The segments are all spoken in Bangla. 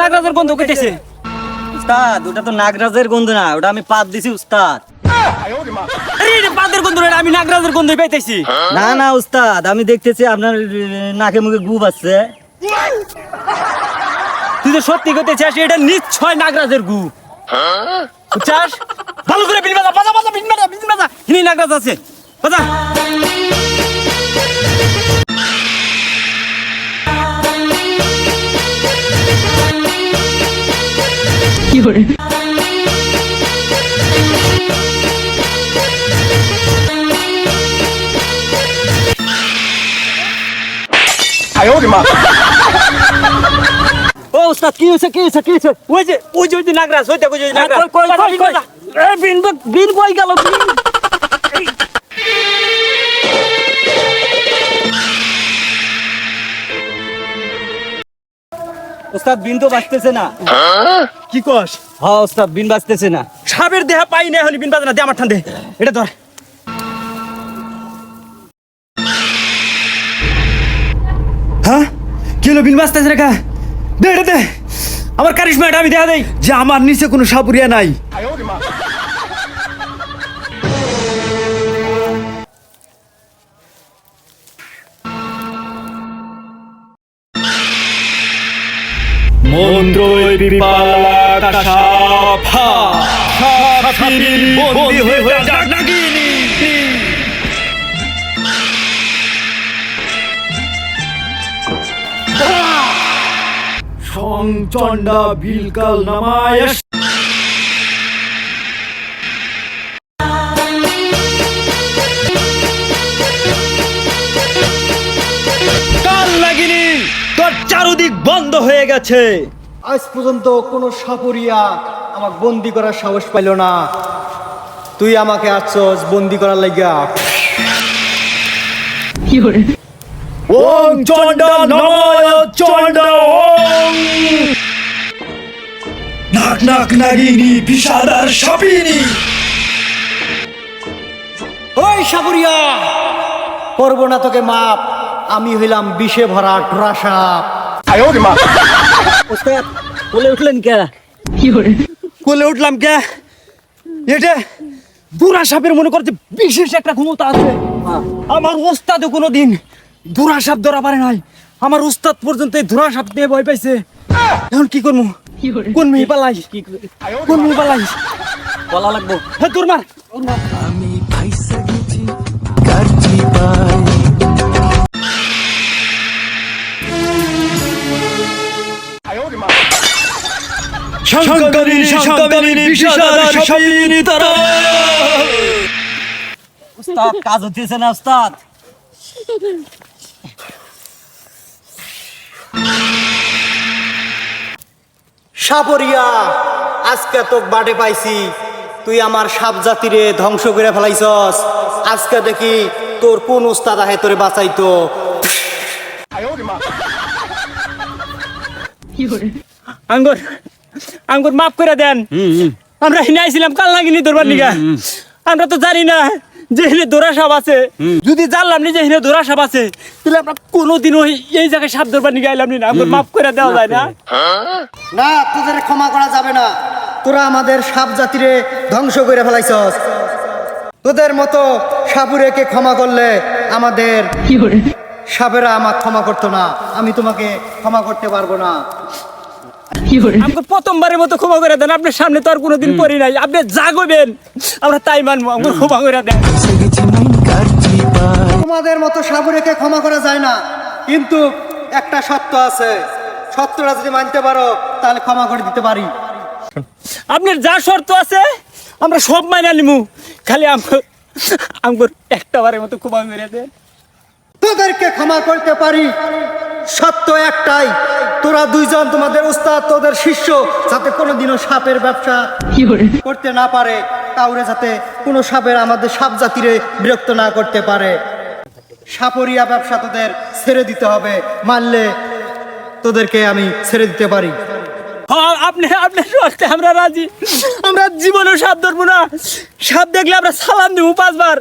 নাগরাজের গন্ধ কেটেছে উস্তাদ ওটা তো নাগরাজের গন্ধ না ওটা আমি পাত দিছি উস্তাদ পাদের গন্ধ না, আমি নাগরাজের গন্ধ পাইতেছি না না উস্তাদ আমি দেখতেছি আপনার নাকে মুখে গুপ আছে। তো সত্যি করতে চাস এটা নিশ্চয় নাগরাজের গু। বুঝছাস? ভালো করে বিল বাজা বাজা বাজা বিল বাজা বিল বাজা। হিনি নাগরাজ আছে। বাজা। ও উস্তাদ কি হয়েছে কি হয়েছে কি হয়েছে? ওই যে ওই যে ওই যে নাগরাজ ওই দেখো ওই যে নাগরাজ। কই, কই, কই, বিন। এ, বিন বই গেল? বিন। বিন তো বাঁচতেছে না। কি কস? হ উস্তাদ বিন বাঁচতেছে না। সাপের দেহা পাই না হলি বিন বাজা না দে আমার ঠান্ডে এটা ধর। হ্যাঁ? কি হলো বিন বাজতেছে রেখা দে এটা দে। আমার কারিশমা এটা আমি দেখা দেই। যে আমার নিচে কোনো সাপুরিয়া নাই। মন্ত্রই সাফা। সাফির বন্দি হয়ে হয়ে যাক সংচণ্ডা বিলকাল নামায় তোর চারুদিক বন্ধ হয়ে গেছে। আজ পর্যন্ত কোনো সাপরিয়া আমাকে বন্দি করার সাহস পাইল না। তুই আমাকে আসছস বন্দি করার লাগিয়া। ওং চণ্ডা নময় চণ্ডা ওং নাক নাক নাগিনী বিষাদার সাপিনী। ওই সাপরিয়া করব না তোকে মাপ আমি হইলাম বিষে ভরা ট্রা সাপ। উস্তাদ বলে উঠলেন কে? কোলে উঠলাম কে? এটা দুরা সাপের মনে করতে বিশেষ একটা ক্ষমতা আছে। আমার ওস্তাদও কোনোদিন দুরা সাপ ধরা পারে নাই। আমার ওস্তাদ পর্যন্ত এই দুরা সাপ নিয়ে ভয় পাইছে। এখন কি করব? কোন মেয়ে পালাই? কোন মেয়ে পালাই? বলা লাগবো। হ্যাঁ তোর মার। শঙ্করী শঙ্করী বিষাদার সাপিনী তারা। উস্তাদ কাজ হচ্ছে না উস্তাদ। সাপরিয়া আজকে তোক বাটে পাইছি। তুই আমার সাপ জাতিরে ধ্বংস করে ফেলাইছস। আজকে দেখি তোর কোন উস্তাদ আহে তোরে বাঁচাইতো। আঙ্গুর আঙ্গুর মাফ করে দেন। আমরা হিনে আইছিলাম কাল লাগিনি ধরবার নিগা আমরা তো জানি না। যে হিনে দোরা সাপ আছে যদি জানলাম নি যে হিনে দোরা সাপ আছে তাহলে আমরা কোনোদিনও এই জায়গায় সাপ ধরবার নিগা আইলাম নি না। আঙ্গুর মাফ করে দেওয়া যায় না। না তোদের ক্ষমা করা যাবে না। তোরা আমাদের সাপ জাতিরে ধ্বংস করে ফেলাইছস। তোদের মতো সাপুরেকে ক্ষমা করলে আমাদের সাপেরা আমার ক্ষমা করতো না। আমি তোমাকে ক্ষমা করতে পারব না। আমাকে প্রথমবারের মতো ক্ষমা করে দেন আপনার সামনে তো আর কোনোদিন পড়ি নাই। আপনি যা করবেন আমরা তাই মানবো আমার ক্ষমা করে দেন। তোমাদের মতো সাপুরেকে ক্ষমা করা যায় না কিন্তু একটা সত্য আছে। সত্যটা যদি মানতে পারো তাহলে ক্ষমা করে দিতে পারি। আপনার যা শর্ত আছে আমরা সব মাইনা নিমু। খালি আমগোর একটা বারের মতো ক্ষমা করে দেন। তোদেরকে ক্ষমা করতে পারি। সত্য একটাই তোরা দুইজন তোমাদের উস্তাদ তোদের শিষ্য যাতে কোনোদিনও সাপের ব্যবসা করতে না পারে কাউরে যাতে কোনো সাপের আমাদের সাপ জাতিরে বিরক্ত না করতে পারে। সাপরিয়া ব্যবসা তোদের ছেড়ে দিতে হবে মানলে তোদেরকে আমি ছেড়ে দিতে পারি। হ্যাঁ আপনি আপনি শর্তে আমরা রাজি। আমরা জীবনেও সাপ ধরবো না। সাপ দেখলে আমরা সালাম দেবো পাঁচবার।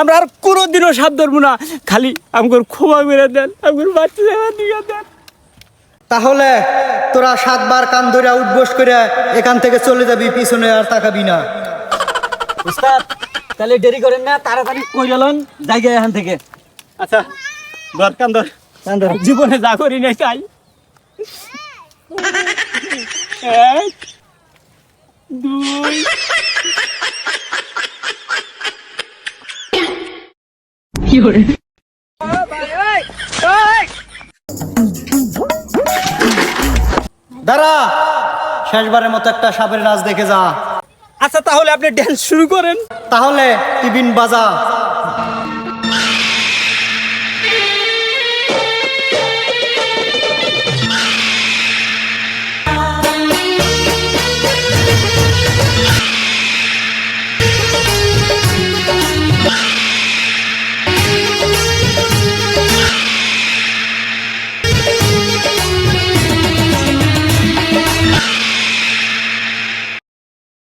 আমরা আর কোনোদিনও সাপ ধরবো না। খালি আমাকে ক্ষমা মেরে দেন আমাকে বাচ্চা দিকে দেন। তাহলে তোরা সাতবার কান ধরে উঠবোস করে এখান থেকে চলে যাবি পিছনে আর তাকাবি না। উস্তাদ তাহলে দেরি করেন না তাড়াতাড়ি কই গেলেন জায়গা এখান থেকে। আচ্ছা কান ধর। কান ধর। জীবনে যা করি নাই তাই। এক দুই দাঁড়া শেষবারের মতো একটা সাপের নাচ দেখে যা। আচ্ছা তাহলে আপনি ড্যান্স শুরু করেন। তাহলে টিফিন বাজা।